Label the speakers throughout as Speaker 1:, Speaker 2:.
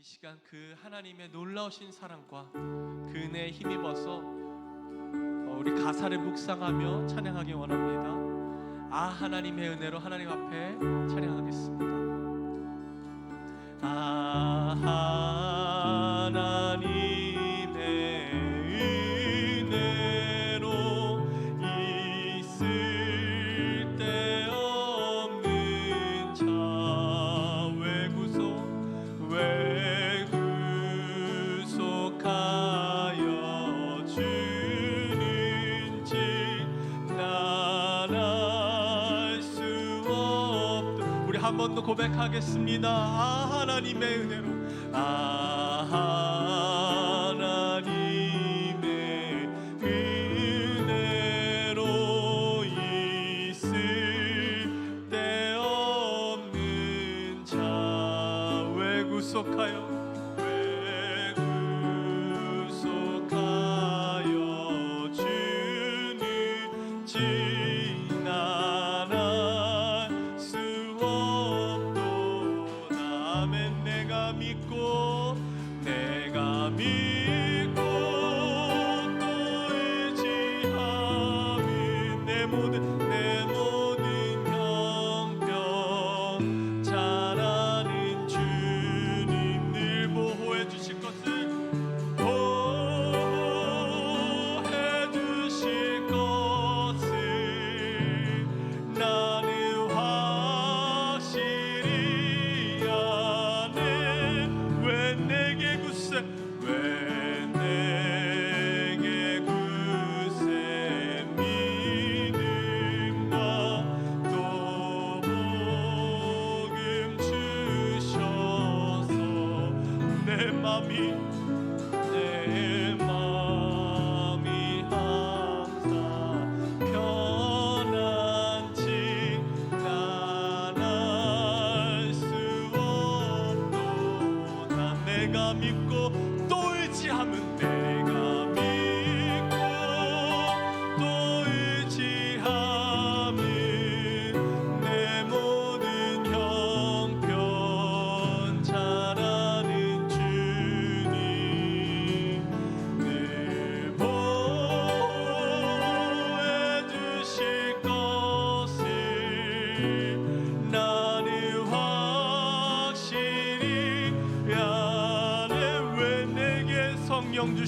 Speaker 1: 이 시간 그 하나님의 놀라우신 사랑과 그네 힘입어서 우리 가사를 묵상하며 찬양하기 원합니다. 아 하나님의 은혜로 하나님 앞에 찬양하겠습니다. 아하 마음도 고백하겠습니다. 아, 하나님의 은혜로. 아, 아멘 내가 믿고 내가 믿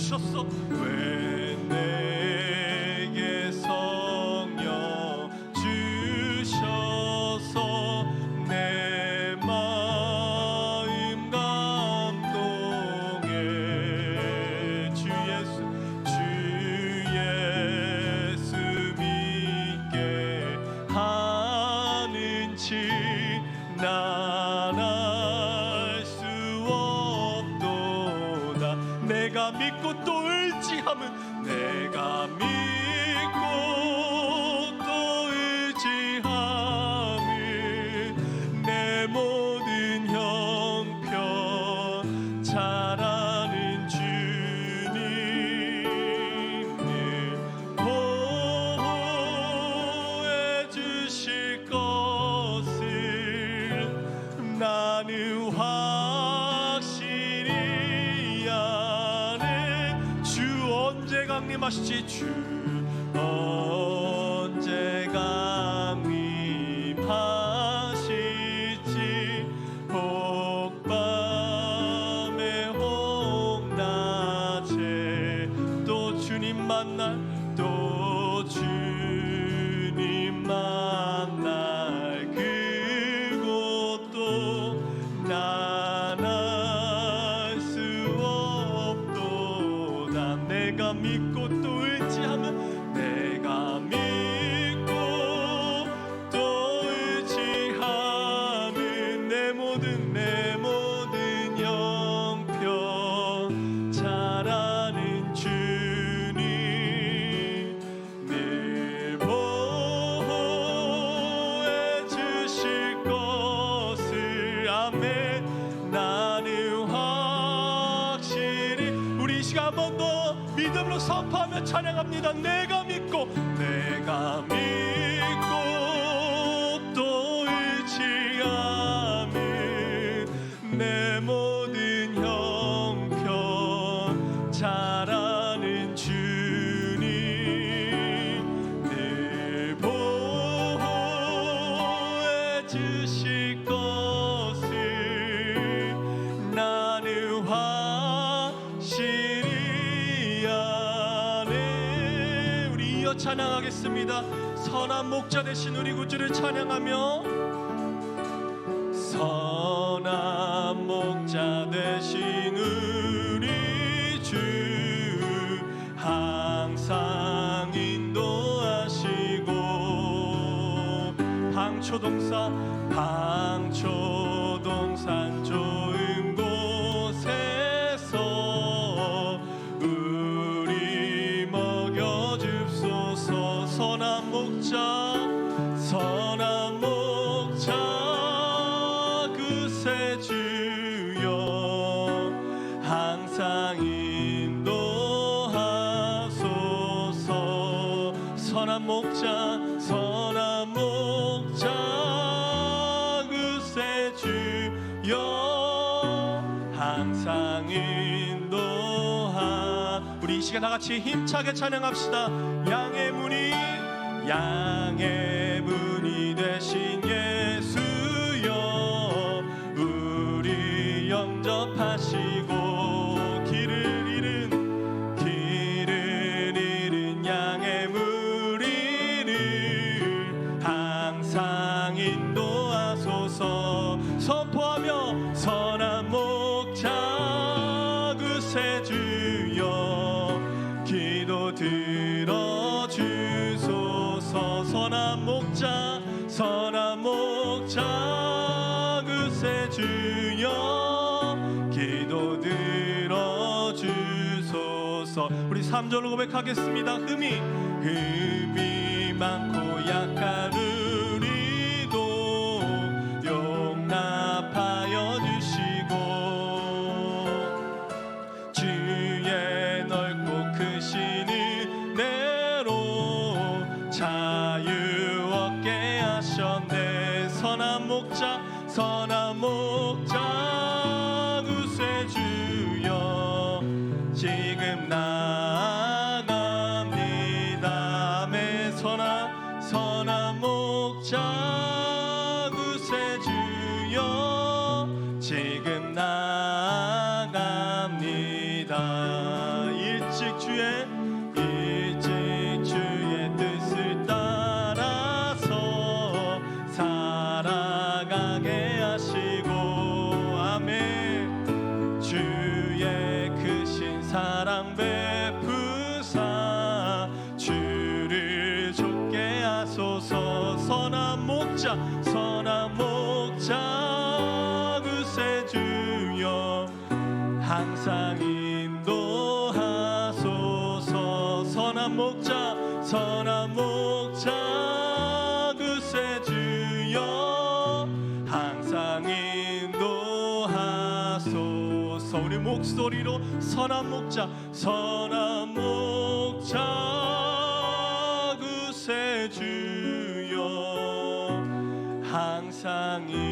Speaker 1: 주셨어 왜? 믿고 또 의지하면 が御言 시간 한 번 더 믿음으로 선포하며 찬양합니다. 내가 믿고 내가 믿고 또 의지하며 내 모든 형편 잘하는 주님 늘 보호해 주실 것 찬양하겠습니다. 선한 목자 되신 우리 구주를 찬양하며 선한 목자 되신 우리 주 항상 인도하시고 방초동사 방초동산 목자 선한 목자 그새 주여. 항상 인도하. 우리 이 시간 다 같이 힘차게 찬양합시다. 양의 문이 양의 주여 기도 들어주소서. 우리 3절로 고백하겠습니다. 흠이 흠이 많고 약한 우리도 용납하여 주시고 주의 넓고 크신 은혜로 자유 얻게 하셨네. 선한 목자 선한 항상 인도하소서. 선한 목자 선한 목자 그새 주여. 항상 인도하소서. 우리 목소리로 선한 목자 선한 목자 그새 주여. 항상 인도하소서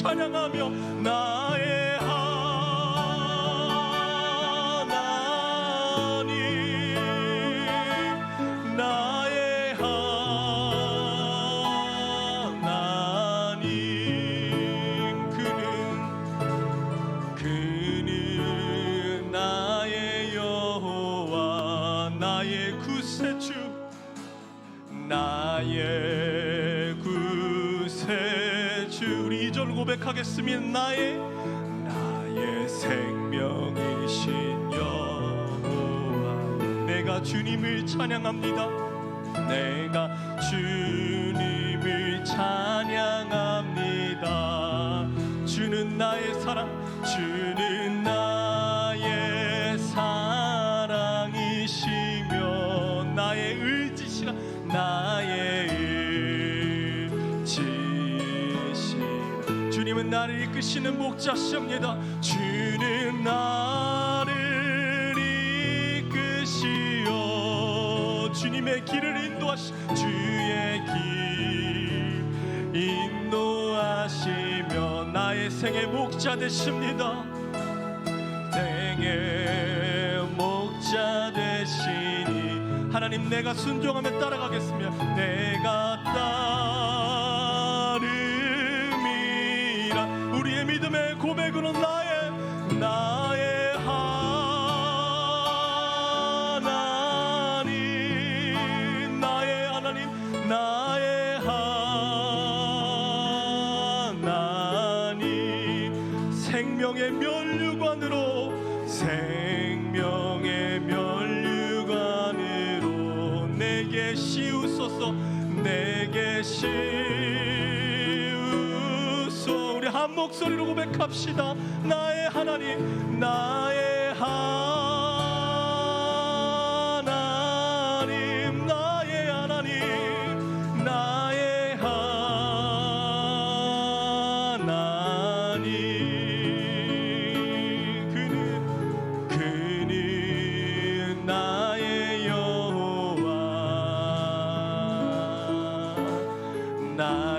Speaker 1: 찬양하며 나 고백하겠습니다. 나의 나의 생명이신 여호와. 내가 주님을 찬양합니다. 내가 주님을 찬양합니다. 주는 나의 사랑 주는 이끄시는 목자시옵니다. 주는 나를 이끄시어 주님의 길을 인도하시 주의 길 인도하시며 나의 생의 목자 되십니다. 생의 목자 되시니 하나님 내가 순종하며 따라가겠으며 내가 나 한 목소리로 고백합시다. 나의 하나님 나의 하나님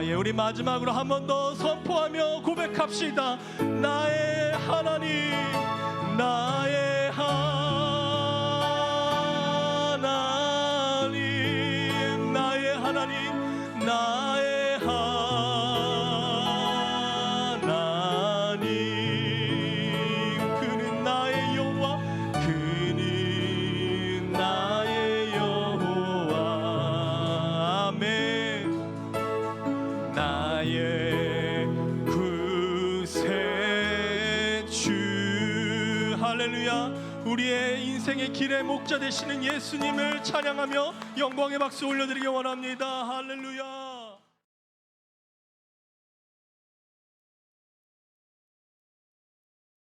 Speaker 1: 나의 우리 마지막으로 한 번 더 선포하며 고백합시다. 나의 하나님 나의 우리의 인생의 길의 목자 되시는 예수님을 찬양하며 영광의 박수 올려드리기 원합니다